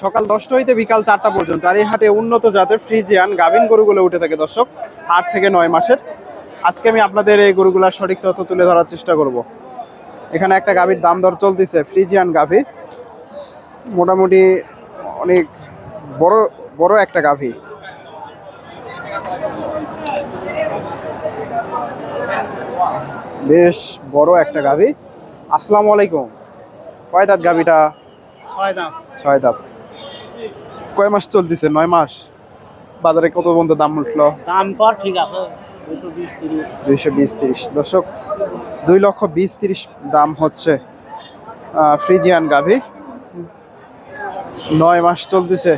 সকাল দশটা হইতে বিকাল চারটা পর্যন্ত। আর এই হাটে উন্নত জাতের ফ্রিজিয়ান গাভিন গরুগুলো উঠে থাকে দর্শক আট থেকে নয় মাসের। আজকে আমি আপনাদের এই গরুগুলার সঠিক তথ্য তুলে ধরার চেষ্টা করব। এখানে একটা গাভীর দাম দর চলতেছে ফ্রিজিয়ান গাভি। মোটামুটি অনেক বড় বড় একটা গাভী। বেশ বড় একটা গাভী। আসসালামু আলাইকুম। কয় দাঁত গাভীটা? ছয় দাম ছয় দাঁত। কয় মাস চলতেছে? নয় মাস? বাজারে কত পর্যন্ত দাম উঠল? দাম কর ঠিক আছে দুইশো বিশ তিরিশ। দর্শক দুই লক্ষ বিশ তিরিশ দাম হচ্ছে ফ্রিজিয়ান গাভী। নয় মাস চলতেছে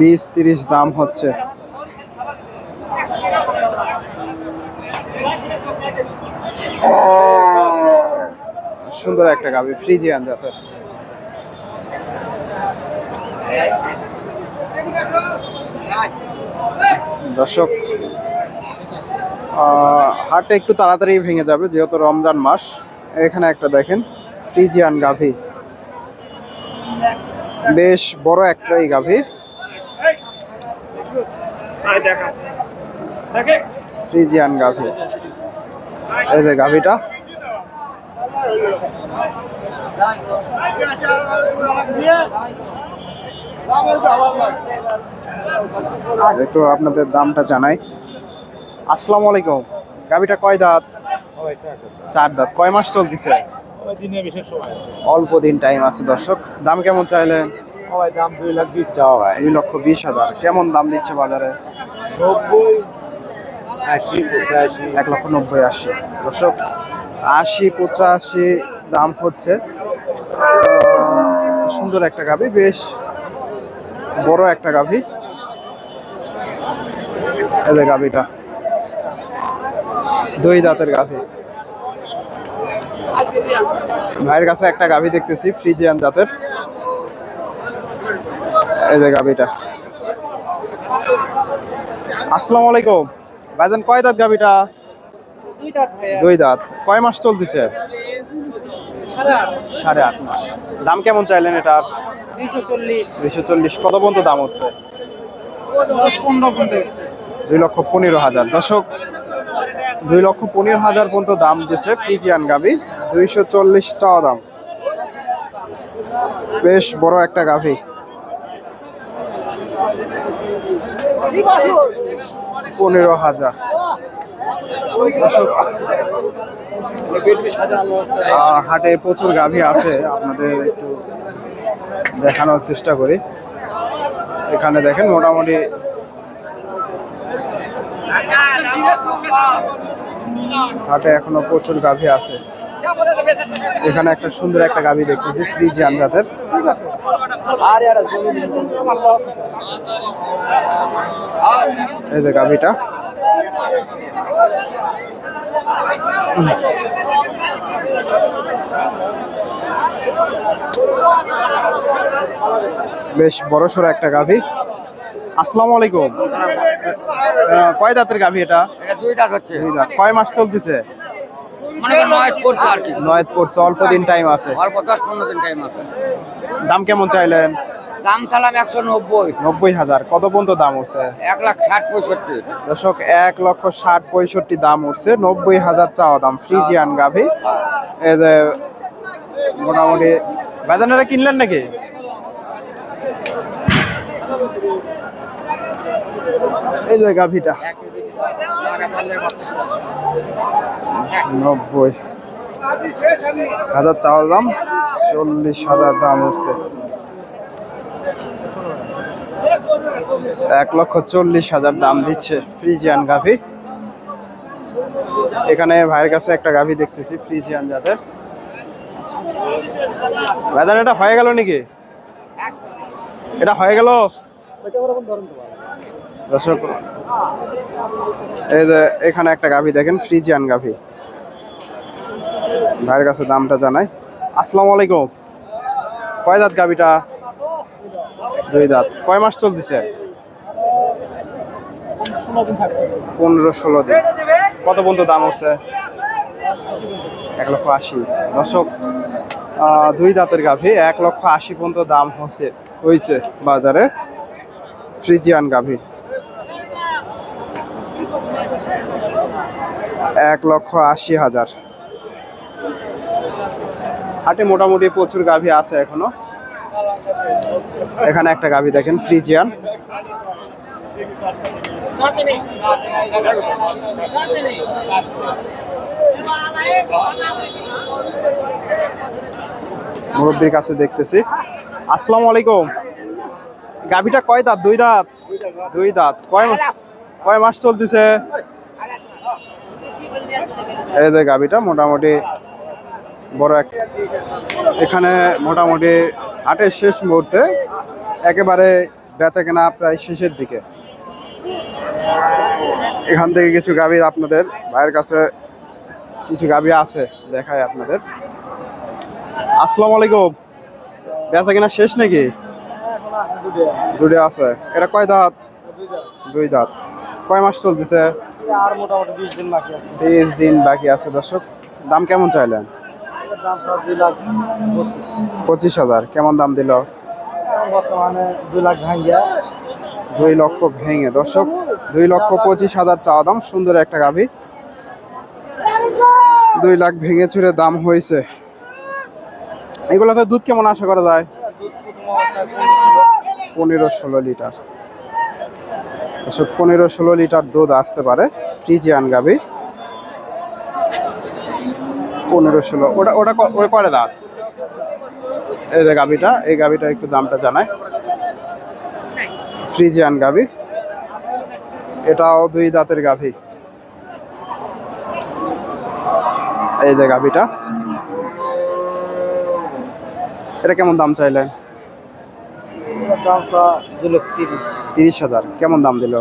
বিশ তিরিশ দাম হচ্ছে। সুন্দর একটা গাভী ফ্রিজিয়ান জাতের। দর্শক হাটটা একটু তাড়াতাড়ি ভেঙে যাবে, যেহেতু রমজান মাস। এখানে একটা দেখেন, ফ্রিজিয়ান গাভী। বেশ বড় একটাই গাভী। ফ্রিজিয়ান গাভী। এই যে গাভীটা। একটু আপনাদের দামটা জানাই। আসসালামু আলাইকুম। গাভীটা কয় দাঁত? চার দাঁত। কয় মাস চলতেছে? অল্প দিন টাইম আছে দর্শক। দাম কেমন চাইলেন? দাম দুই লাখ বিশ চাওয়া ভাই। দুই লক্ষ বিশ হাজার। কেমন দাম দিচ্ছে বাজারে? নব্বই আশি পঁচাশি। এক লক্ষ নব্বই আশি। দর্শক আশি পঁচাশি দাম হচ্ছে। সুন্দর একটা গাভী বেশ। বড় একটা গাভী। এই যে গাভীটা। দুই দাঁতের গাভী। ভাইয়ের কাছে একটা গাভী দেখতেছি ফ্রিজিয়ান জাতের। এই যে গাভীটা। আসসালামু আলাইকুম। ভাইজান কয় দাঁত গাভীটা? দুই দাঁত কয় মাস চলতেছে? সাড়ে আট। মাস। দাম কেমন চাইলেন এটা? দুইশো চল্লিশ। কত পর্যন্ত দাম হচ্ছে? দুই লক্ষ পনেরো হাজার। দর্শক দুই লক্ষ পনেরো হাজার পর্যন্ত দাম দিছে ফ্রিজিয়ান গাভি। দুইশো চল্লিশ চাওয়া দাম। বেশ বড় একটা গাভি। পনেরো হাজার। হাটে প্রচুর গাভী আছে, আপনাদের একটু দেখানোর চেষ্টা করি। এখানে দেখেন মোটামুটি হাটে এখনও প্রচুর গাভী আছে। এখানে একটা সুন্দর একটা গাভী দেখতেছি, ফ্রিজিয়ান জাতের। এই যে গাভীটা। বেশ বড় সড়ো একটা গাভী। আসসালামু আলাইকুম। কয় দাঁতের গাভী এটা? দুই দাগ হচ্ছে। দুই দাঁত। কয় মাস চলতেছে? নয় পড়ছে অল্প দিন টাইম আছে। অল্প দশ পনেরো দিন টাইম আছে। দাম কেমন চাইলেন? দাম চালাম একশো নব্বই। নব্বই হাজার। কত পর্যন্ত দাম উঠছে? এক লাখ ষাট পঁয়ষট্টি। দর্শক এক লক্ষ ষাট পঁয়ষট্টি দাম উঠছে। নব্বই হাজার চাওয়া দাম ফ্রিজিয়ান গাভি। এই যে মোটামুটি বেদানারা কিনলেন নাকি? এই যে গাভিটা। নব্বই হাজার চাওয়া দাম চল্লিশ হাজার দাম উঠছে। এক লক্ষ চল্লিশ হাজার দাম দিচ্ছে ফ্রিজিয়ান গাভি। এখানে ভাইয়ের কাছে একটা গাভি দেখতেছি, ফ্রিজিয়ান জাতের। ভাইদান এটা হয়ে গেল নাকি? এটা হয়ে গেল? দর্শক, এই যে এখানে একটা গাভি দেখেন, ফ্রিজিয়ান গাভি। ভাইয়ের কাছে দামটা জানাই। আসসালামু আলাইকুম। কয় দাঁত গাভিটা? দুই দাঁত। কয় মাস চলতেছে? পনেরো ষোলো দিন। কত পর্যন্ত দাম হচ্ছে? এক লক্ষ আশি। দশক দুই দাঁতের গাভি এক লক্ষ আশি পর্যন্ত দাম হচ্ছে হয়েছে বাজারে। ফ্রিজিয়ান গাভি। এক লক্ষ আশি হাজার। হাটে মোটামুটি প্রচুর গাভি আছে এখনও। এখানে একটা গাভি দেখেন ফ্রিজিয়ান। মুরব্বীর কাছে দেখতেছি। আসসালামু আলাইকুম। গাভিটা কয় দাঁত? দুই দাঁত? দুই দাঁত। কয় কয় মাস চলতেছে? এই যে গাভিটা মোটামুটি বড় এক এখানে মোটামুটি হাটের শেষ মুহূর্তে একেবারে বেচা কেনা প্রায় শেষের দিকে। এখান থেকে কিছু গাভীর আপনাদের ভাইয়ের কাছে কিছু গাভী আছে দেখায় আপনাদের। আসসালামু আলাইকুম বেচা কিনা শেষ নাকি? দুটো আছে। এটা কয় দাঁত? দুই দাঁত। কয় মাস চলতেছে? আর মোটামুটি বিশ দিন বাকি আছে। বিশ দিন বাকি আছে। দর্শক দাম কেমন চাইলেন? পঁচিশ হাজার। কেমন দাম দিল? বর্তমানে দুই লাখ ভাঙ্গিয়া। দুই লক্ষ ভেঙে। দর্শক দুই লক্ষ পঁচিশ হাজার চাওয়া দাম, সুন্দর একটা গাভী। দুই লাখ ভেঙে চুরে দাম হয়েছে। এগুলোতে দুধ কেমন আশা করা যায়? পনেরো ষোলো লিটার। দর্শক, পনেরো ষোলো লিটার দুধ আসতে পারে ফ্রিজিয়ান গাভী। পনেরো ষোলো, ওটা ওটা ওটা করে দাঁত? এই যে গাভীটা, এই গাভীটার একটু দামটা জানায় ফ্রিজিয়ান গাভী। এটাও দুই দাঁতের গাভী। এই যে গাভীটা। এটা কেমন দাম চাইলেন তিরিশ। হাজার। কেমন দাম দিল?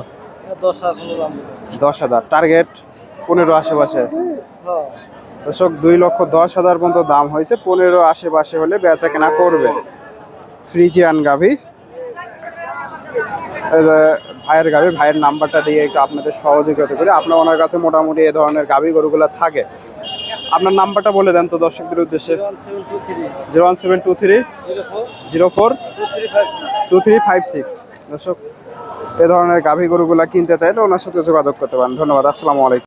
দশ হাজার টার্গেট পনেরো আশেপাশে। হ্যাঁ। দর্শক দুই লক্ষ দশ হাজার পর্যন্ত দাম হয়েছে। পনেরো আশেপাশে হলে বেচা কেনা করবে। ফ্রিজিয়ান গাভি। ভাইয়ের গাভি ভাইয়ের নাম্বারটা দিয়ে একটু আপনাদের সহযোগিতা করি। আপনার ওনার কাছে মোটামুটি এ ধরনের গাভি গরুগুলো থাকে। আপনার নাম্বারটা বলে দেন তো দর্শকদের উদ্দেশ্যে। Zero one seven two three, zero four, two three five six. দর্শক, এ ধরনের গাভি গরুগুলা কিনতে চাইলে ওনার সাথে যোগাযোগ করতে পারেন। ধন্যবাদ, আসসালামু আলাইকুম।